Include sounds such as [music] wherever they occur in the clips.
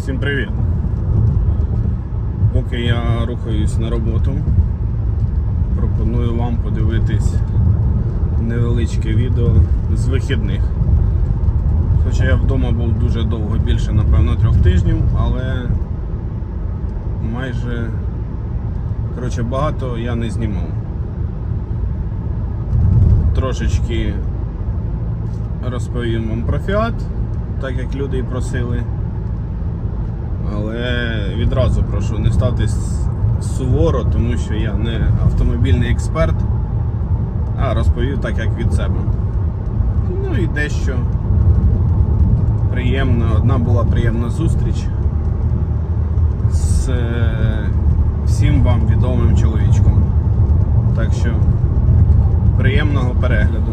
Всім привіт! Поки я рухаюсь на роботу, пропоную вам подивитись невеличке відео з вихідних. Хоча я вдома був дуже довго, більше, напевно, трьох тижнів, але майже коротше, багато я не знімав. Трошечки розповім вам про фіат, так як люди і просили. Але відразу прошу не ставтесь суворо, тому що я не автомобільний експерт, а розповів так, як від себе. Ну і дещо приємно. Одна була приємна зустріч з е, всім вам відомим чоловічком. Так що приємного перегляду.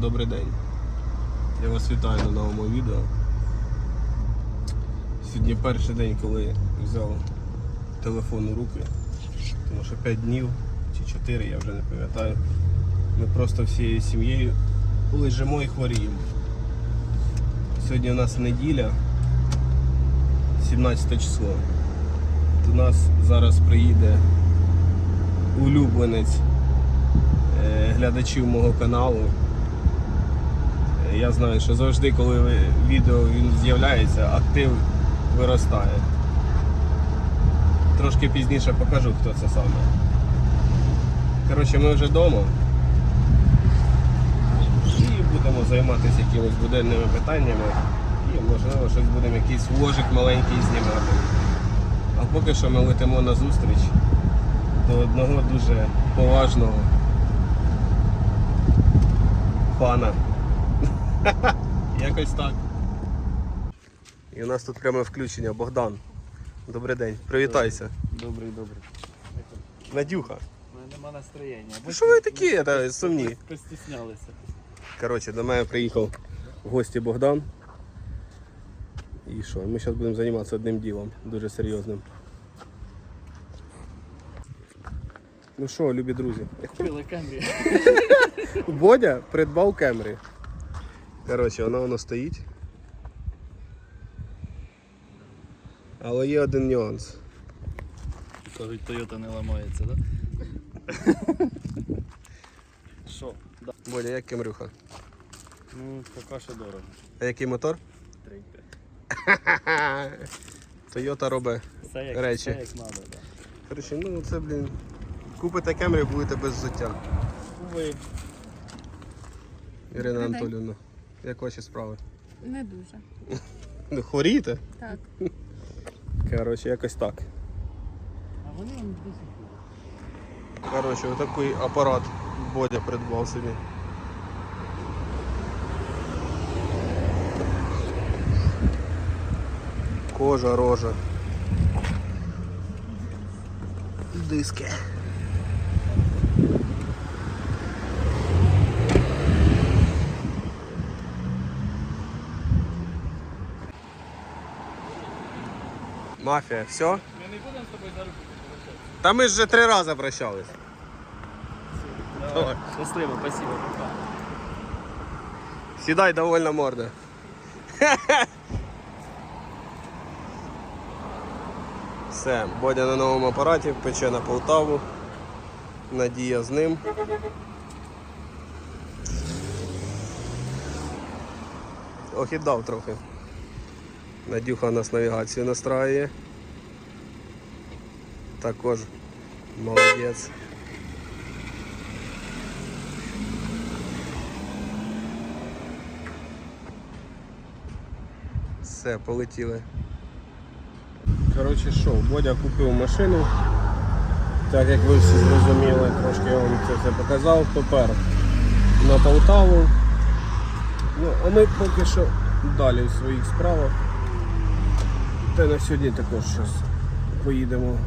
Добрий день. Я вас вітаю на новому відео. Сьогодні перший день, коли взяв телефон у руки, тому що 5 днів чи 4, я вже не пам'ятаю. Ми просто всією сім'єю лежимо і хворіємо. Сьогодні у нас неділя, 17 число. До нас зараз приїде улюбленець е, глядачів мого каналу. Я знаю, що завжди, коли відео він з'являється, актив виростає. Трошки пізніше покажу, хто це саме. Коротше, ми вже вдома. І будемо займатися якимись буденними питаннями. І можливо щось будемо якийсь вложик маленький знімати. А поки що ми летимо на зустріч до одного дуже поважного пана. [laughs] Якось так. І у нас тут пряме включення. Богдан. Добрий день. Привітайся. Добрий, добрий. Надюха. У мене нема настроєння. Ну що ви такі та, сумні? Постіснялися. Коротше, до мене приїхав в гості Богдан. І що? Ми зараз будемо займатися одним ділом, дуже серйозним. Ну що, любі друзі, Купили Кемрі. Бодя придбав Кемрі. Коротше, вона воно стоїть. Але є один нюанс. Кажуть, Toyota не ламається, так? [laughs] Що? Да. Бодя, як Кемрюха? Ну, поки що дорого. А який мотор? 3,5. [laughs] Toyota робить. Все як, Речі. все як так. Да. Коротше, ну це, блін. Купите Кемрі, будете без взуття. Уви. Ірина. Анатолівна, як ваші справи? Не дуже. [laughs] Ну, Хворієте? Так. Коротше, якось так. А вони вам десь. Коротше, отакий апарат Бодя придбав собі. Кожа, рожа. Диски. Мафія, все? Ми не будемо з тобою за руку попрощатися. Та ми ж вже три рази прощались. Давай. Щасливо, спасибо. Сідай, довольна морда. [laughs] Все, Бодя на новому апараті, пече на Полтаву. Надія з ним. Охідав трохи. Надюха нас навігацію настраює. Також молодець. Все, полетіли. Коротше що, Бодя купив машину. Так як ви всі зрозуміли, трошки я вам це все показав. Тепер на Полтаву. Ну, а ми поки що далі в своїх справах. На сьогодні також щось поїдемо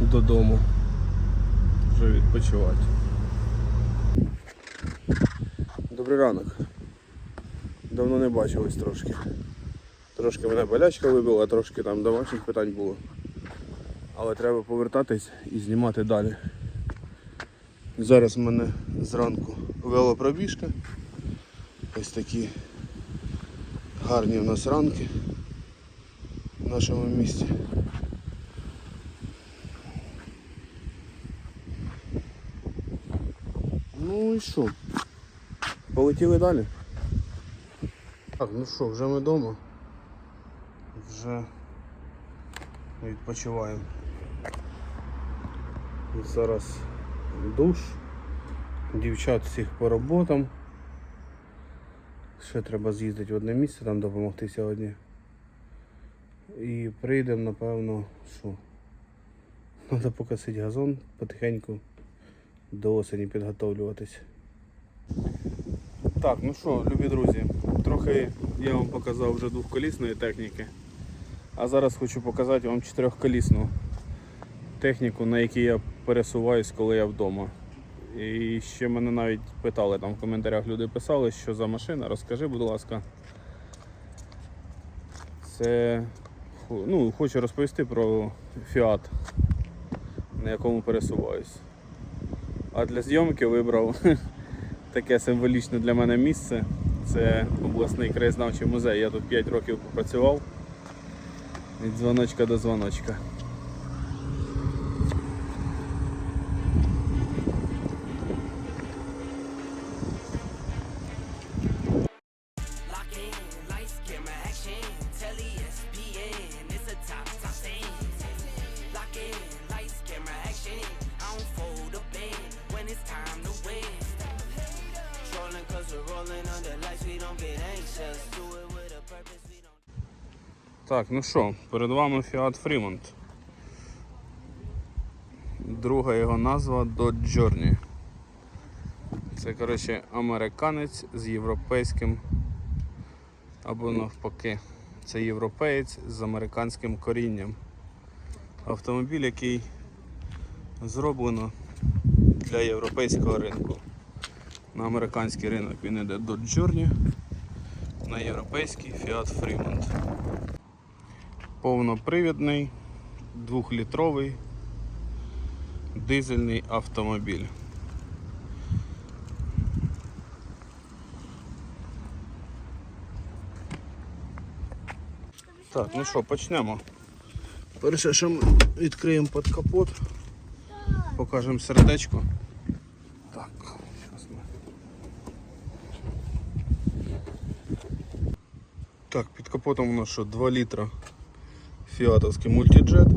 додому. Вже відпочивати. Добрий ранок. Давно не бачились трошки. Трошки мене болячка вибила, трошки там домашніх питань було. Але треба повертатись і знімати далі. Зараз в мене зранку велопробіжка. Ось такі гарні в нас ранки нашому місті. Ну і що? Полетіли далі. Так, ну що, вже ми вдома. Вже відпочиваємо. Зараз душ. Дівчат всіх по роботам. Ще треба з'їздити в одне місце, там допомогти сьогодні. І прийдемо, напевно, що? Треба покосити газон потихеньку до осені підготовлюватись. Так, ну що, любі друзі, трохи я вам показав вже двохколісної техніки. А зараз хочу показати вам чотирьохколісну техніку, на якій я пересуваюсь, коли я вдома. І ще мене навіть питали там в коментарях, люди писали, що за машина, розкажи, будь ласка. Це ну, хочу розповісти про Fiat, на якому пересуваюсь. А для зйомки вибрав [laughs] таке символічне для мене місце. Це обласний краєзнавчий музей. Я тут 5 років попрацював. Від дзвоночка до дзвоночка. Так, ну що, перед вами Fiat Fremont. Друга його назва Dodge Journey. Це, коротше, американець з європейським або навпаки. Це європеєць з американським корінням. Автомобіль, який зроблено для європейського ринку. На американський ринок він іде Dodge Journey, на європейський Fiat Fremont повнопривідний, двохлітровий дизельний автомобіль. Так, ну що, почнемо. Перше, що ми відкриємо під капот, покажемо сердечко. Так, зараз ми. Так, під капотом у нас що 2 літра фіатовський мультиджет.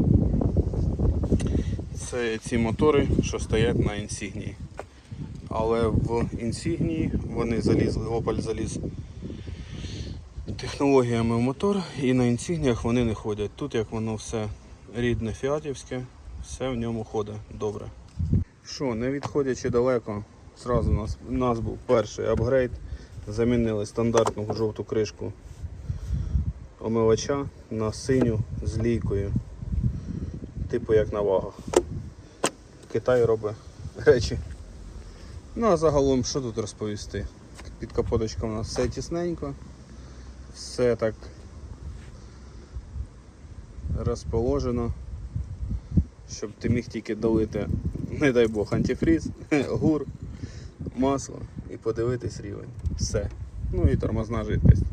Це ці мотори, що стоять на інсігнії. Але в інсігнії вони залізли, Opel заліз технологіями в мотор і на інсігніях вони не ходять. Тут як воно все рідне фіатівське, все в ньому ходить добре. Що, не відходячи далеко, зразу у нас, у нас був перший апгрейд. Замінили стандартну жовту кришку омивача на синю з лійкою. Типу як на вагах. Китай робить речі. Ну а загалом що тут розповісти? Під капоточком у нас все тісненько, все так розположено, щоб ти міг тільки долити, не дай Бог, антифріз, [laughs] гур, масло і подивитись рівень. Все. Ну і тормозна жидкость.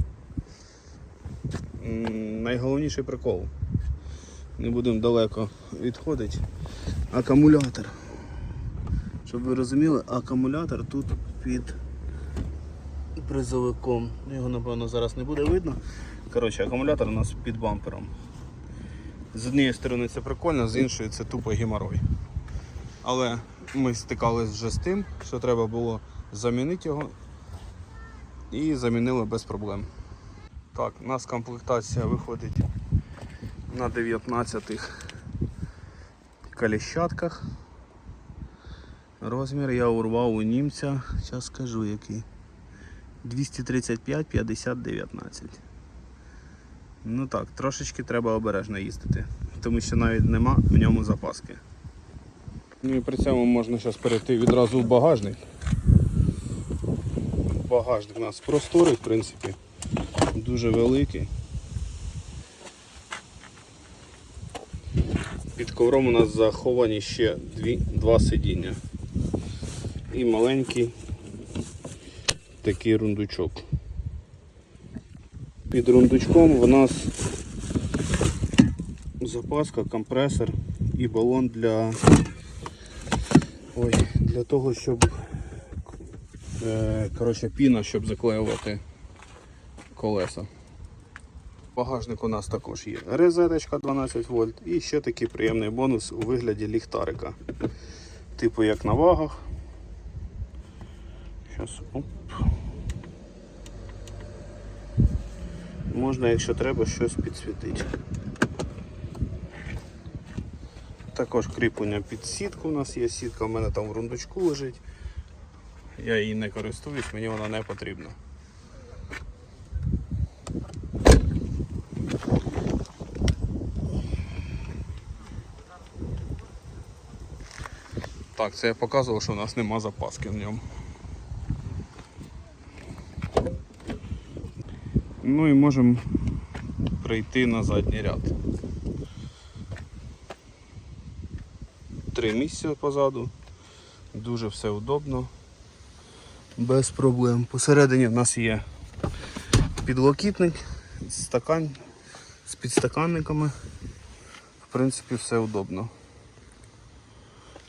Найголовніший прикол. Не будемо далеко відходити. Акумулятор. Щоб ви розуміли, акумулятор тут під призовиком. Ну, Його напевно зараз не буде видно. Коротше, акумулятор у нас під бампером. З однієї сторони це прикольно, з іншої це тупо геморой. Але ми стикались вже з тим, що треба було замінити його і замінили без проблем. Так, у нас комплектація виходить на 19 коліщатках. Розмір я урвав у німця, зараз скажу який. 235 50 19. Ну так, трошечки треба обережно їздити, тому що навіть нема в ньому запаски. Ну і при цьому можна зараз перейти відразу в багажник. Багажник у нас просторий, в принципі дуже великий. Під ковром у нас заховані ще дві, два сидіння. І маленький такий рундучок. Під рундучком у нас запаска, компресор і балон для, ой, для того, щоб е, піна, щоб заклеювати колеса. Багажник у нас також є розеточка 12 вольт і ще такий приємний бонус у вигляді ліхтарика. Типу як на вагах. Щас, оп. Можна, якщо треба, щось підсвітити. Також кріплення під сітку у нас є сітка, в мене там в рундучку лежить. Я її не користуюсь, мені вона не потрібна. Так, це я показував, що у нас нема запаски в ньому. Ну і можемо прийти на задній ряд. Три місця позаду. Дуже все удобно. Без проблем. Посередині в нас є підлокітник, стакан з підстаканниками. В принципі, все удобно.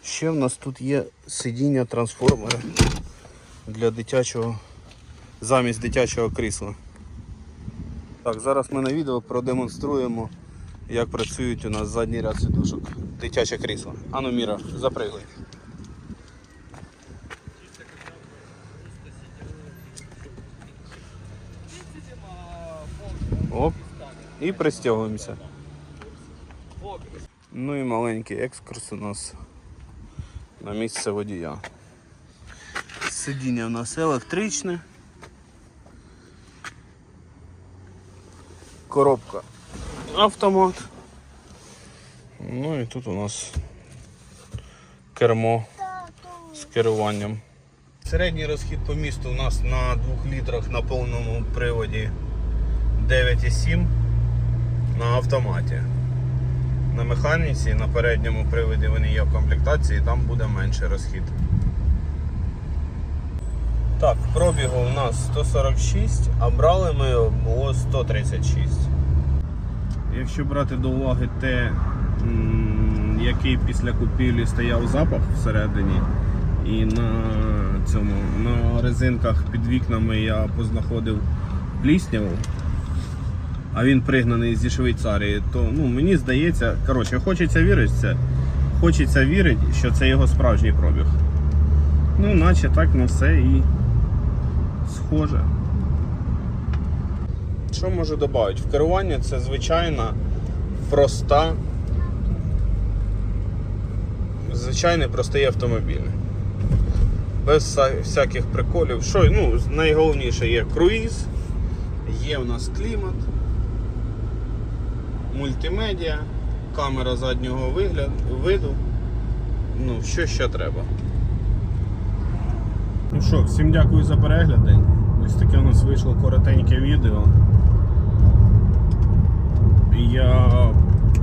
Ще в нас тут є сидіння трансформера для дитячого, замість дитячого крісла. Так, зараз ми на відео продемонструємо, як працюють у нас задній ряд сидушок. Дитяче крісло. Ану, Міра, запригуй. Оп. І пристягуємося. Ну і маленький екскурс у нас на місце водія. Сидіння у нас електричне. Коробка автомат. Ну і тут у нас кермо з керуванням. Середній розхід по місту у нас на 2 літрах на повному приводі 9,7 на автоматі. На механіці, на передньому приводі вони є в комплектації, там буде менший розхід. Так, пробігу у нас 146, а брали ми його було 136. Якщо брати до уваги те, який після купівлі стояв запах всередині, і на цьому на резинках під вікнами я познаходив плісняву, а він пригнаний зі Швейцарії, то ну, мені здається, коротше, хочеться вірити це. Хочеться вірити, що це його справжній пробіг. Ну, наче так на все і схоже. Що можу додати? В керуванні це звичайна, проста, звичайний простий автомобіль. Без всяких приколів. Що, ну, найголовніше є круїз, є у нас клімат, мультимедіа, камера заднього вигляду, виду. Ну, що ще треба. Ну що, всім дякую за перегляди. Ось таке у нас вийшло коротеньке відео. Я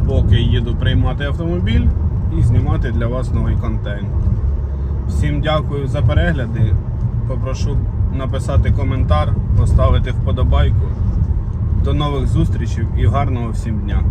поки їду приймати автомобіль і знімати для вас новий контент. Всім дякую за перегляди. Попрошу написати коментар, поставити вподобайку. До нових зустрічей і гарного всім дня!